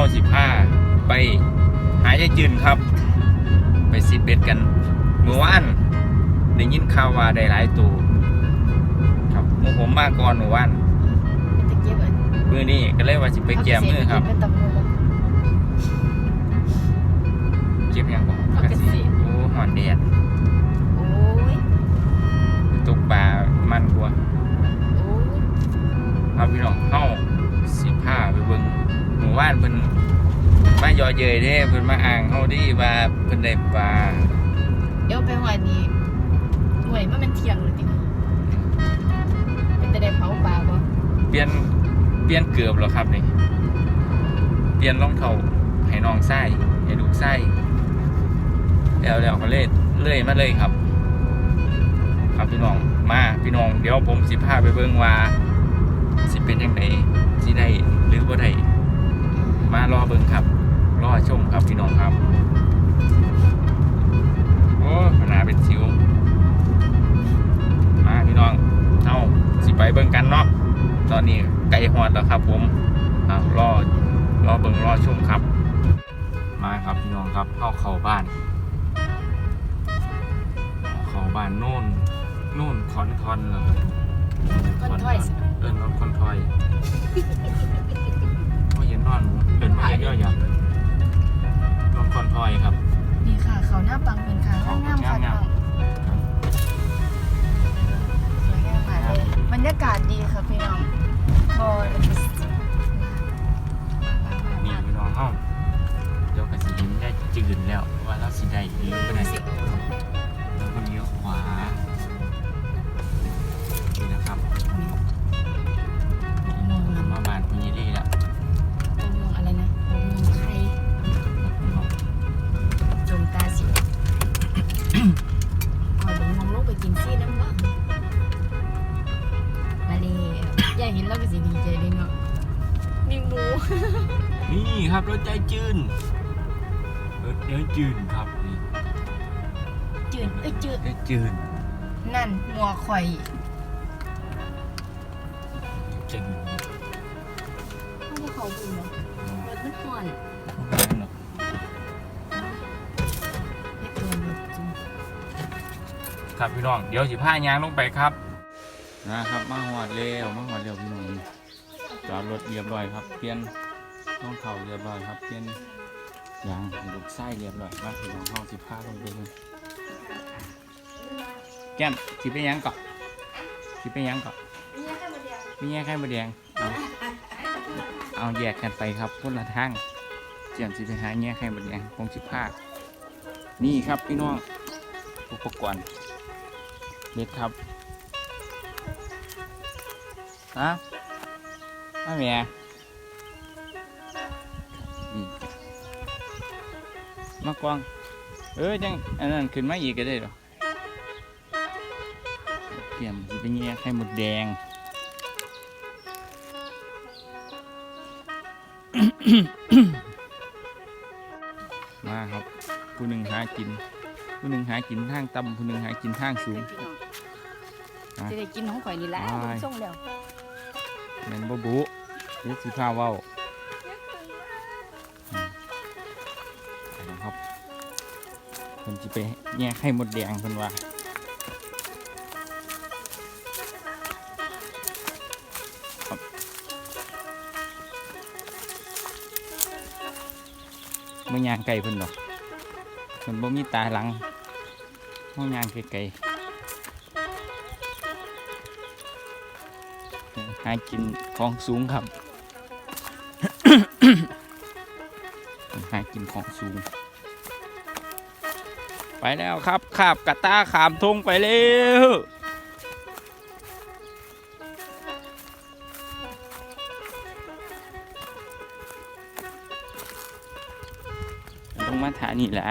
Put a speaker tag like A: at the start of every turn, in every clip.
A: า
B: สิพา
A: ไปหายายจืนครับ ไปซิดเบ็ดกันเมื่อวานได้ยินข่าวว่าได้หลายตัวครับหมู่ผมมาก่อนเมื่อวาน
B: เป็นตะเกียบเอิ้น
A: มื้อนี้ก็เลยว่าสิไปแก้มือครับ
B: เป็นตำมือบ่
A: เก็บหยังบ่
B: เอาเกษตร
A: โอ้หอนแดด เยยเด้เพิ่นมาอ้างเฮาดีว่าเพิ่นได้ปลา
B: เดี๋ยวไปหอยนี้หน่วยมันเป็นเที่ยงเลยติเป็นแต่ได้เผาปลาบ่
A: เปลี่ยนเปลี่ยนเกือบแล้วครับนี่ เปลี่ยนรองเท้าให้น้องไส้ให้ลูกไส้แล้วแล้วก็เลยเลื่อยมาเลยครับ ครับพี่น้องมาพี่น้อง เดี๋ยวผมสิพาไปเบิ่งว่าสิเป็นจังไดสิได้หรือบ่ได้มารอเบิ่งครับ รอชมครับพี่น้องครับโอ้ขนาดเป็นสิวมาพี่น้องเอาสิไปเบิ่งกันเนาะตอนนี้ไก่ฮอดแล้วครับผมอ่ารอรอเบิ่งรอชมครับ มาครับพี่น้องครับเข้าเข้าบ้าน เข้าบ้านโน่นโน่นคอนทอนแล้วครับ
B: คนถ้อยสิ
A: เอิ้นนอนคอนทอย นี่ครับ
B: ร
A: ถใจจืนรถใจจืนครับนี่
B: จืดเอ้ยจืด
A: ใจจืน
B: นั่นหัวข่อย
A: จืน
B: ไม่ได้เขาบุญเนาะรถมันห่อน
A: เนาะ
B: เล็กตัวรถจุ่ม
A: ครับพี่น้องเดี๋ยวสิพายางลงไปครับนะครับมาหอดเร็วมาหอดเร็วพี่น้องจอดรถเรียบร้อยครับเปลี่ยน น้องเขาเรียบร้อยครับเปลี่ยนยางให้ลูกไส้เรียบร้อยมาพี่น้องห้องสิพาลงไปเลยแก้มสิไปยังเกาะสิไปยังเกาะมีแยกไข่มดแดงเอาเอาแยกกันไปครับคนละทางเจียมสิไปหาแยกไข่มดแดงคงสิพานี่ครับพี่น้องอุปกรณ์เด็ดครับฮะมาแม่ มากวาง เออจังอันนั้นขึ้นมาอีกก็ได้หรอเตรียมสิไปแยกไข่มดแดงมาครับผู้หนึ่งหากิน ผู้หนึ่งหากินทางต่ำผู้หนึ่งหากินทางสูง
B: พี่น้อง
A: อะ
B: จะได้กินของข่อยนี่แหละ
A: ไป
B: ส่งแล้ว
A: แมนบบุเดี๋ยวสิพาเว้า เพิ่นจะไปแยกให้หมดแดงเพิ่นว่าครับไม่ยางไก่เพิ่นดอกเพิ่นบ่มีตาหลังห้องยางไกลๆหากินของสูงครับ หากินของสูง ไปแล้วครับขับกระตาขามทงไปเร็วต้องมาฐานี่แหละ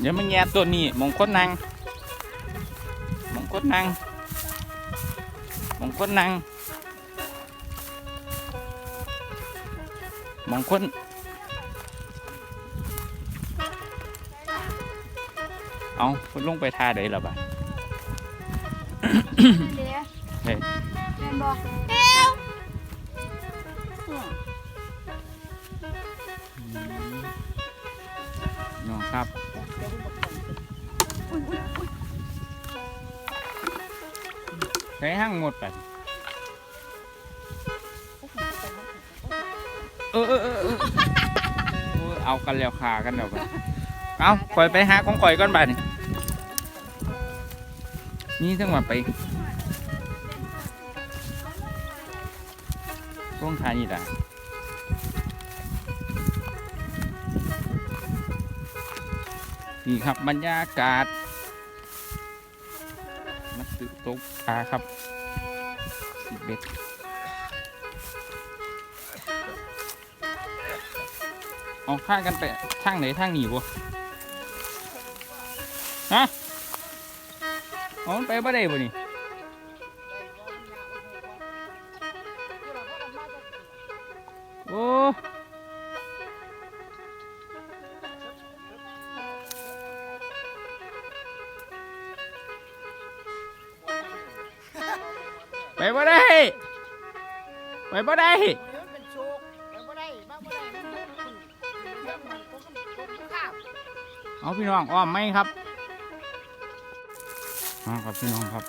A: เดี๋ยวมันแย่ตัวนี้มงคลนางมงคลนางมงคลนางมงคลเอาคุณลงไปท่าได้หรอบ้า
B: เฮ้
A: ย
B: เค
A: รับใช้ห้างหมดไปเออเออเออเออเอากันแล้วขากันแล้วไปเอาปล่อยไปหาของข่อยก่อนบ้านี่นี่ทั้งว่าไปช่วงทายนี่แหละ นี่ครับบรรยากาศมาตึกตกปลาครับสิบเบ็ดเอาข้างกันไปทางไหนทางหนีบ่ฮะเอามันไปบ่ได้บ่นี่ ไปบ่ได้ไปบ่ได้
C: เป็นโชคไปบ่ได้
A: เอาพี่น้องอ้อมไหมครับเอาครับพี่น้องครับ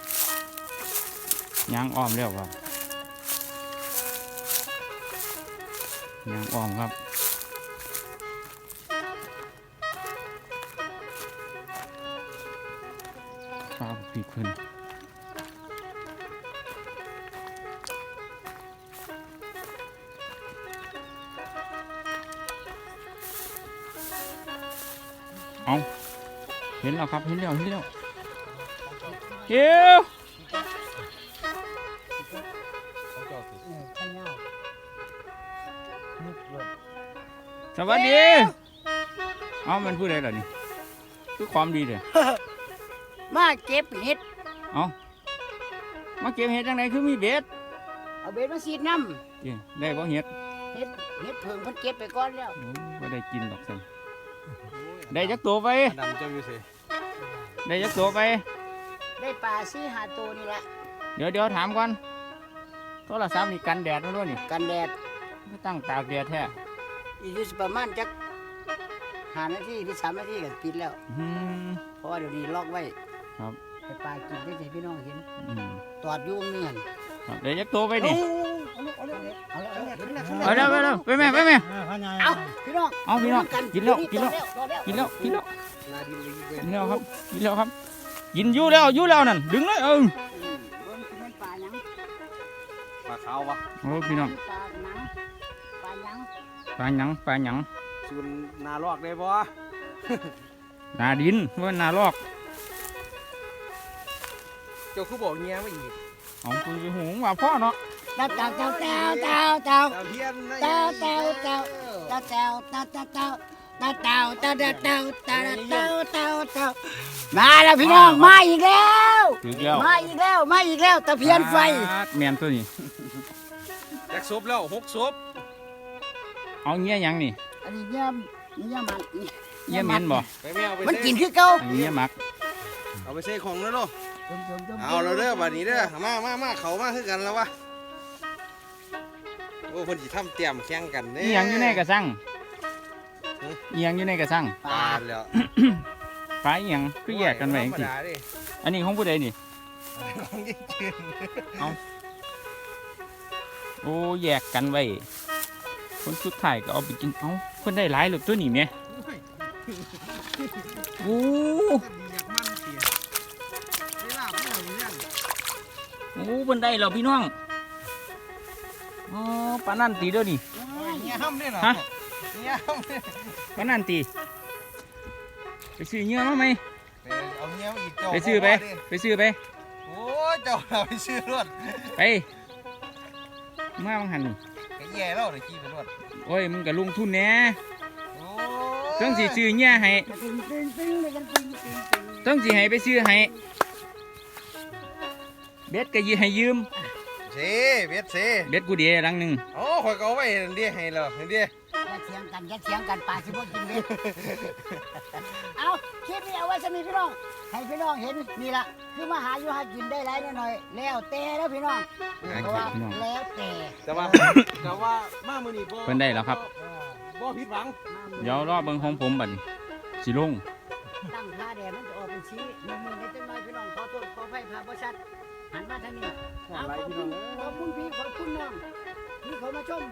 A: ยางอ้อมแล้วครับยางอ้อมครับปลาปีกขึ้น เอาเห็นแล้วครับ เห็นแล้วเห็นแล้วเดี๋ยว
C: ข้างเงานึกเลย
A: สวัสดี เอามันพูดอะไรล่ะนี่ คือความดีเลย
C: มาเก็บเห็ด
A: เอามาเก็บเห็ดจังไหนคือมีเบ็ด
C: เอาเบ็ดมาซีดน้
A: เอ้ยได้บ่เห็ดำ
C: เห็ด เห็ดเพิ่งเพิ่นเก็บไปก่อนแล้ว
A: โอ้บ่ได้กินดอกสัน ได้จักตัวไป
D: ดำเจ้าอยู่สิ
A: ได้จักตัวไป
C: ได้ปลาสี่ห้าตัวนี่แหละ
A: เดี๋ยวเดี๋ยวถามก่อนโทรศัพท์นี่กันแดดแล้วด้วยนี่
C: กันแดด
A: ก็ตั้งตากแดดแท้
C: อีกสิประมาณจักห้านาทีหรือสามนาทีก็ปิดแล้ว
A: อืม
C: เพราะว่าเดี๋ยวนี้ล็อกไว้
A: ครับ
C: ไปปลากินได้ให้พี่น้องเห็น
A: อืม
C: ตอดอยู่วงเนื่อน
A: ครับได้จักตัวไปนี่
C: เอาเลยเอาเลยเอาเลยเอาเลย
A: เอาเร็วไปเร็วไปแม่ไปแม่
C: เอาพี่น้อง
A: เอาพี่น้องกินแล้วกินแล้ว
C: ตอดแล้ว
A: กินแล้วกินแล้ว
D: นาดินเลยเว้ย
A: กินแล้วครับกินแล้วครับกินอยู่แล้วอยู่แล้วนั่นดึงเลยเออ
C: อืมเบิ่งสิแม่นปลาหยัง
D: ปลาขาววะ
A: โอ้พี่น้อง
C: ปลาหนังปลาหยัง
A: ปลาหยังปลาหยัง
D: ส่วนนาลอกได้บ่
A: หนาดินว่าหนาลอก
D: เจ้าคือบอกเงี้ยมาอีก
A: เอาคุยหงว่าพ่อเนาะ
C: เต้าเต้าเต้าเต้าเต้าเต้า
D: ตามเพี้ยนนะ
C: เต้าเต้าเต้าเต้าเต้าเต้าเต้าเต้าเต้าเต้าเต้าเต้าเต้าเต้าเต้าเต้าเต้ามาแล้วพี่น้องมาอีกแล้ว
A: ถึงแล้ว
C: มาอีกแล้วมาอีกแล้วตะเพียนไฟ
A: แมนตัวนี้
D: แจ็คซบแล้วหกซบ
A: เอาเงี้ยหยังนี่
C: อันนี้เนี่ยเนี่ยมัน
A: เงี้ยเหม็นบ่
D: ไปไม่เอาไป
C: มัน
D: ใส่
C: กินคือเก่า
A: อันนี้เงี้ยหมัก
D: เอาไปใส่ของแล้วเนาะเอาเราเด้อบัดนี้เด้อมามามาเขามาคือกันแล้ววะ โอ้คนสิทำเตรียมแข่งกันเด้
A: นี่ยังอยู่ในกระสังอีหยังอยู่ในกระสัง
C: ป
D: ป
C: ลา
D: ลาแล้ว
A: ปลาอีหยังคือแยกกันไว้จัง
D: ธรรม
A: ซี่
D: ดาดิ
A: อันนี้ของผู้ใดนี่
D: ของยิ่งจืด
A: โอ้แยกกันไว้คนสุดท้ายก็เอาไปกินเอ้าคนได้หลายหรือตัวนี้แหม่โอ้
D: ดีอยากมันเสียเวลาพวกเราเนี่ย
A: โอ้เพิ่นได้แล้วพี่น้อง อ๋อปานนั่นตีเด้อนี่
D: เงี้ยห้ำเนี่ยเหรอ
A: ฮะ
D: เงี้ยห้ำเนี่ย
A: ปานนั่นตีไปซื้อเงี้ยมาไหม
D: ไปเอาเงี้ยมาอีกเจ้า
A: ไปซื้อไป
D: บ่ว่าดิ
A: ไปซื้อไป
D: โอ้ยเจ้าเราไปซื้อรถ
A: ไปมาบังหันนี่
D: ก็แย่แล้วเลยขี่ไปรถ
A: โอ้ยมึงก็ลงทุนแหน่
D: โอ้
A: ต้องสิซื้อเงี้ยให้
C: ตึงตึงตึงเลยกันตึงตึงตึง
A: ต้องสิให้ไปซื้อให้เบ็ดก็ยีให้ยืม
D: เซ่เบ็ดเซ่
A: เบ็ดกูเดียรังหนึ่ง
D: โอ้ข่อยก็เอาไว้นั่นดิให้แล้วนั่นดิ
C: อย่าเถียงกันอย่าเถียงกันปลาสิบ่กินเบ็ดเอาคลิปนี้เอาไว้สมีพี่น้องให้พี่น้องเห็นนี่ละคือมาหาอยู่หากินได้หลายหน่อยๆแล้วแต่แล้วพี่น้องเพราะว่าแล้วแต่
D: แต่ว่าแต่ว่ามามื้อนี้บ่
A: เพิ่นได้แล้วครับ
D: บ่ผิดหวัง
A: เดี๋ยวรอเบิ่งของผมบัดนี้สิลง
C: ตั้งท่าแดดมันจะออกเป็นสีมือมือในต้นไม้พี่น้องขอโทษขอไฟพาบ่ชัด หันมาทางนี้เอาขอบคุณขอบคุณพี่ขอบคุณน้องที่เขามาชม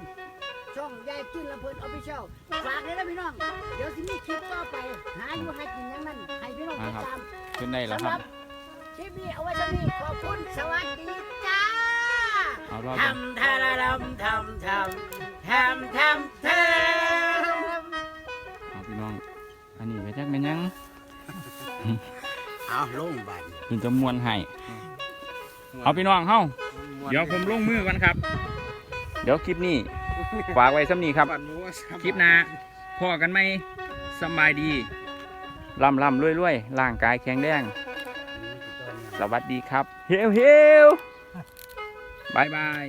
C: ช่องยายกินลำเพลินออฟฟิเชียลฝากเลยนะพี่น้อง เดี๋ยวสิมีคลิปต่อไป หาอยู่หากินอย่างนั้น ให้พี่น้องติดตาม
A: ขึ้นได้แล้ว
C: สำ
A: ค
C: ห
A: รั
C: รับบคลิปนี้เอาไว้เท่านี้ขอบคุณสวัสดีจ้า
A: เอารอเบิ่ง
C: ทำทาราดำทำทำทำทำทำ
A: เอาพี่น้อง อันนี้ก็จักแม่นหยัง
C: เอาลงบัน
A: ถึงจะมวนให้ เอาพี่น้องเฮาเดี๋ยวผมลงมือกันครับ เดี๋ยวคลิปนี้ฝากไว้ซ้ำนี้ครับ
D: ปั่นหมูว่าซ้ำ
A: คลิปหน้าพอกันไหมสำบายดีลำลำรวยรวยร่างกายแข็งแรงสวัสดีครับ เฮวเฮวบายบาย